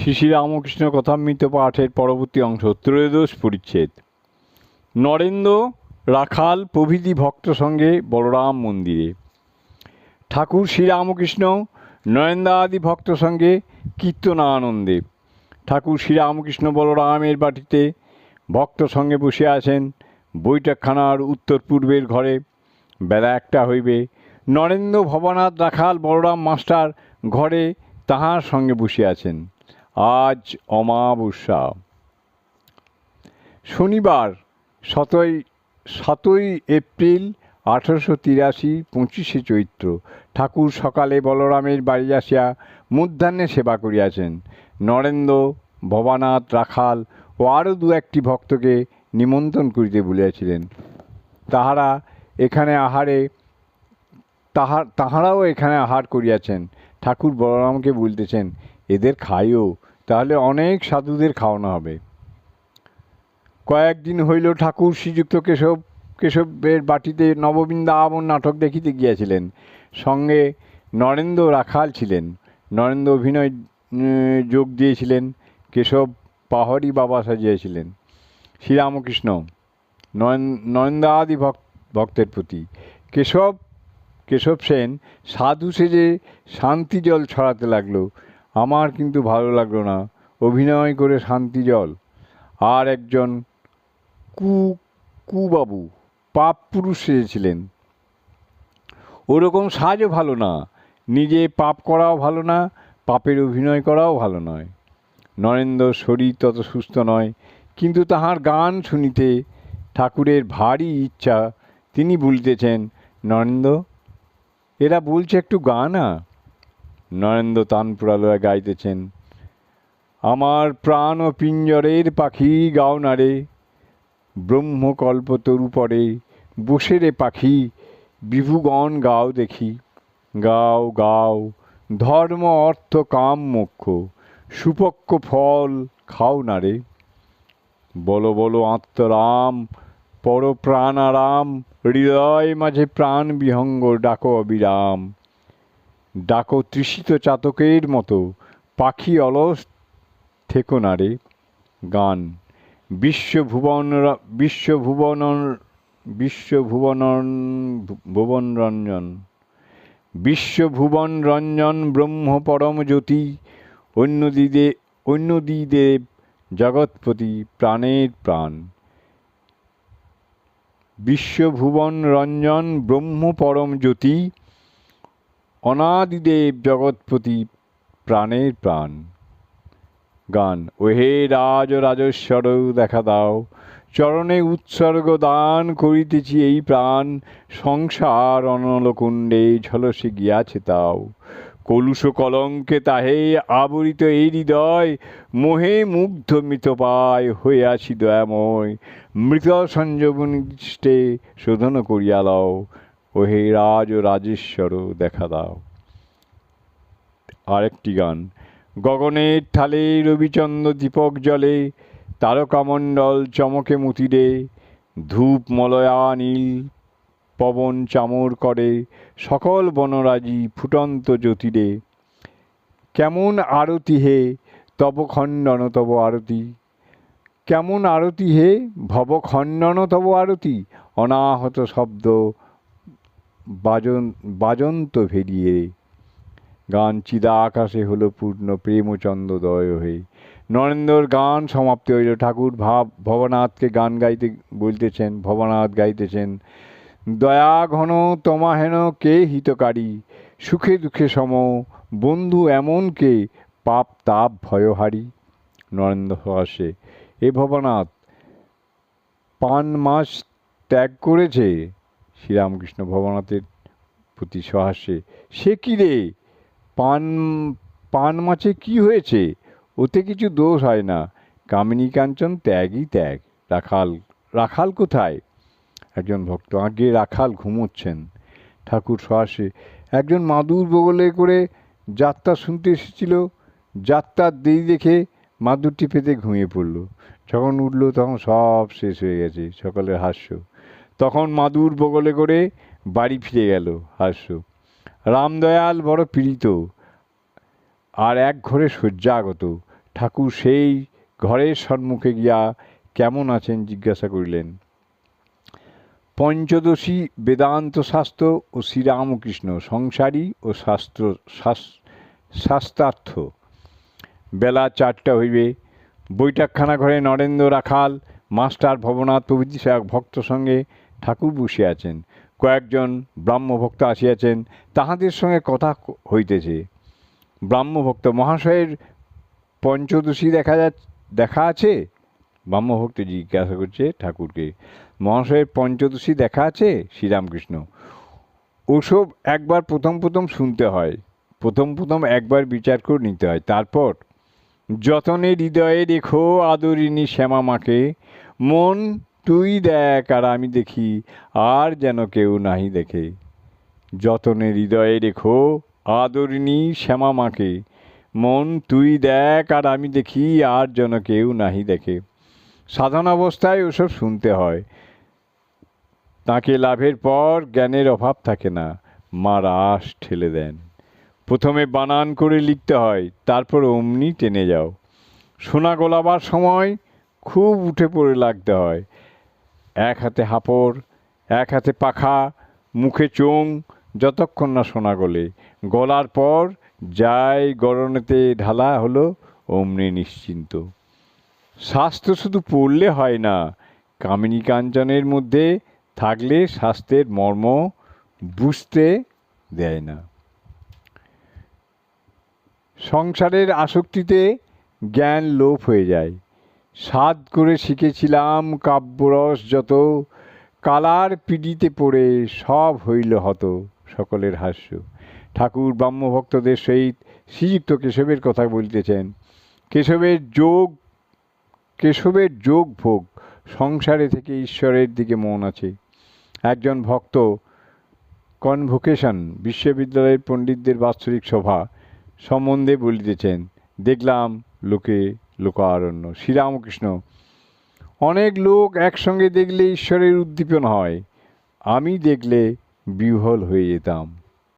শ্রী রামকৃষ্ণ কথামৃত পাঠের পরবর্তী অংশ, ত্রয়োদশ পরিচ্ছেদ। নরেন্দ্র রাখাল প্রভৃতি ভক্ত সঙ্গে বলরাম মন্দিরে। ঠাকুর শ্রীরামকৃষ্ণ নরেন্দ্রাদি ভক্ত সঙ্গে কীর্তনা আনন্দে ঠাকুর শ্রীরামকৃষ্ণ বলরামের বাটিতে ভক্ত সঙ্গে বসে আছেন বৈঠকখানার উত্তর পূর্বের ঘরে। বেলা একটা হইবে, নরেন্দ্র ভবনাথ রাখাল বলরাম মাস্টার ঘরে তাহার সঙ্গে বসে আছেন। আজ অমাবস্যা। শনিবার, সতই, সাতই এপ্রিল আঠারোশো তিরাশি পঁচিশে চৈত্র। ঠাকুর সকালে বলরামের বাড়ি আসিয়া মধ্যাহ্নে সেবা করিয়াছেন। নরেন্দ্র, ভবানাথ, রাখাল ও আরও দু একটি ভক্তকে নিমন্ত্রণ করিতে বলিয়াছিলেন। তাহারা এখানে আহারে তাহার তাহারাও এখানে আহার করিয়াছেন। ঠাকুর বলরামকে বলতেছেন এদের খাইও, তাহলে অনেক সাধুদের খাওয়ানো হবে। কয়েকদিন হইল ঠাকুর শ্রীযুক্ত কেশব, কেশবের বাটিতে নববৃন্দাবন নাটক দেখিতে গিয়াছিলেন। সঙ্গে নরেন্দ্র রাখাল ছিলেন। নরেন্দ্র অভিনয় যোগ দিয়েছিলেন। কেশব পাহাড়ি বাবা সাজিয়েছিলেন। শ্রীরামকৃষ্ণ নরেন- নরেন্দ্রাদি ভক্ত ভক্তের প্রতি। কেশব কেশব সেন সাধু সেজে শান্তি জল ছড়াতে লাগল। আমার কিন্তু ভালো লাগল না। অভিনয় করে শান্তি জল। আর একজন কু, কুবাবু, পাপ পুরুষ সেজেছিলেন ওরকম সাজও ভালো না। নিজে পাপ করাও ভালো না, পাপের অভিনয় করাও ভালো নয়। নরেন্দ্র শরীর তত সুস্থ নয়, কিন্তু তাহার গান শুনিতে ঠাকুরের ভারী ইচ্ছা। তিনি বলিতেছেন, নরেন্দ্র, এরা বলছে একটু গা না? নরেন্দ্র তানপুরালয়া গাইতেছেন। আমার প্রাণ ও পিঞ্জরের পাখি গাও না রে। ব্রহ্মকল্প তরু পরে বসে রে পাখি। বিভুগণ গাও দেখি। গাও গাও, ধর্ম, অর্থ, কাম, মোক্ষ সুপক্ষ ফল খাও না রে। বলো বলো, আত্মরাম পর প্রাণারাম হৃদয় মাঝে প্রাণ বিহঙ্গ, ডাকো অবিরাম। ডাকো তৃষিত চাতকের মতো পাখি অলস থেকো গান। বিশ্বভুবন বিশ্বভুবন বিশ্বভুবন ভুবন রঞ্জন। বিশ্বভুবন রঞ্জন ব্রহ্ম পরম জ্যোতি, অন্যদিদে অন্যদিদেব জগৎপতি প্রাণের প্রাণ। বিশ্বভুবন রঞ্জন ব্রহ্ম পরম জ্যোতি অনাদিদেব জগৎপতি প্রাণের প্রাণ। গান, ওহে রাজ রাজস্বর, দেখা দাও। চরণে উৎসর্গ দান করিতেছি এই প্রাণ। সংসার অনলকুণ্ডে ঝলসে গিয়াছে তাও। কলুষ কলঙ্কে তাহে আবরিত এই হৃদয়। মোহে মুগ্ধ মৃত পায় হয়ে আছি দয়াময়। মৃত সঞ্জীবনিষ্টে শোধন করিয়া লও। ওহে রাজ ও রাজেশ্বর, দেখা দাও। আরেকটি গান, গগনের ঠালে রবিচন্দ্র দীপক জলে তারকামণ্ডল চমকে মুতিরে, ধূপ মলয়া নীল পবন চামর করে, সকল বনরাজি ফুটন্ত জ্যোতিরে। কেমন আরতি হে তব খণ্ডন তব আরতি, কেমন আরতি হে ভবখণ্ডন তব আরতি, অনাহত শব্দ বাজন, বাজন্ত ভেরিয়ে। গান চিদা আকাশে হলো পূর্ণ প্রেমচন্দ্রদয় হয়ে। নরেন্দ্রর গান সমাপ্তি হইল। ঠাকুর ভাব, ভবনাথকে গান গাইতে বলতেছেন, ভবনাথ গাইতেছেন, দয়া ঘন তমাহেন কে হিতকারী? সুখে দুঃখে সম, বন্ধু এমন কে? পাপ তাপ ভয়হারি নরেন্দ্র হাসে, এ ভবনাথ, পান মাস ত্যাগ করেছে? শ্রীরামকৃষ্ণ ভবনাথের প্রতি সহাস্যে সে কি রে? পান পান মাছে কি হয়েছে? ওতে কিছু দোষ হয় না। কামিনী কাঞ্চন ত্যাগই ত্যাগ। রাখাল রাখাল কোথায়? একজন ভক্ত আগে রাখাল ঘুমোচ্ছেন। ঠাকুর সহাসে একজন মাদুর বগলে করে যাত্রা শুনতে এসেছিল। যাত্রার দেরি দেখে মাদুরটি পেতে ঘুমিয়ে পড়ল। যখন উঠল তখন সব শেষ হয়ে গেছে। সকালের হাস্য। তখন মাদুর বগলে করে বাড়ি ফিরে গেল হাস্য। রামদয়াল বড় পীড়িত, আর এক ঘরে শয্যাগত ঠাকুর সেই ঘরের সম্মুখে গিয়া কেমন আছেন জিজ্ঞাসা করিলেন। পঞ্চদশী বেদান্ত শাস্ত্র ও শ্রীরামকৃষ্ণ, সংসারী ও শাস্ত্র, শাস- শাস্ত্রার্থ। বেলা চারটা হইবে। বৈঠকখানা ঘরে নরেন্দ্র রাখাল, মাস্টার ভবনাথ প্রভৃতি ভক্ত সঙ্গে ঠাকুর বসিয়া আছেন, কয়েকজন ব্রাহ্মভক্ত আসিয়াছেন, তাহাদের সঙ্গে কথা হইতেছে। ব্রাহ্মভক্ত মহাশয়ের পঞ্চদশী দেখা যা, দেখা আছে? ব্রাহ্মভক্ত জিজ্ঞাসা করছে ঠাকুরকে। মহাশয়ের পঞ্চদশী দেখা আছে? শ্রীরামকৃষ্ণ। ওসব একবার প্রথম প্রথম শুনতে হয়। প্রথম প্রথম একবার বিচার করে নিতে হয়। তারপর যতনে হৃদয়ে রেখো আদরিনী শ্যামা মাকে, মন তুই দেখ আর আমি দেখি, আর যেন কেউ নাহি দেখে। যতনে হৃদয়ে রেখো আদরিনী শ্যামা মাকে। মন তুই দেখ আর আমি দেখি, আর যেন কেউ নাহি দেখে। সাধন অবস্থায় ওসব শুনতে হয়। তাকে লাভের পর জ্ঞানের অভাব থাকে না, মা রাস ঠেলে দেন। প্রথমে বানান করে লিখতে হয়, তারপর অমনি টেনে যাও। সোনা গোলাবার সময় খুব উঠে পড়ে লাগতে হয়। এক হাতে হাপড়, এক হাতে পাখা, মুখে চোং যতক্ষণ না সোনা গলে। গলার পর যাই গরনেতে ঢালা হলো, অমনি নিশ্চিন্ত। স্বাস্থ্য শুধু পড়লে হয় না, কামিনী কাঞ্চনের মধ্যে থাকলে স্বাস্থ্যের মর্ম বুঝতে দেয় না। সংসারের আসক্তিতে জ্ঞান লোপ হয়ে যায়। সাদ করে শিখেছিলাম কাব্যরস যত, কালার পিডিতে পড়ে সব হইল হত সকলের হাস্য। ঠাকুর ব্রাহ্মভক্তদের সহিত শ্রীযুক্ত কেশবের কথা বলিতেছেন, কেশবের যোগ কেশবের যোগ ভোগ, সংসারে থেকে ঈশ্বরের দিকে মন আছে। একজন ভক্ত, কনভোকেশন, বিশ্ববিদ্যালয়ের পণ্ডিতদের বাৎসরিক সভা সম্বন্ধে বলিতেছেন, দেখলাম লোকে লোকারণ্য শ্রীরামকৃষ্ণ। অনেক লোক একসঙ্গে দেখলে ঈশ্বরের উদ্দীপন হয়। আমি দেখলে বিহ্বল হয়ে যেতাম।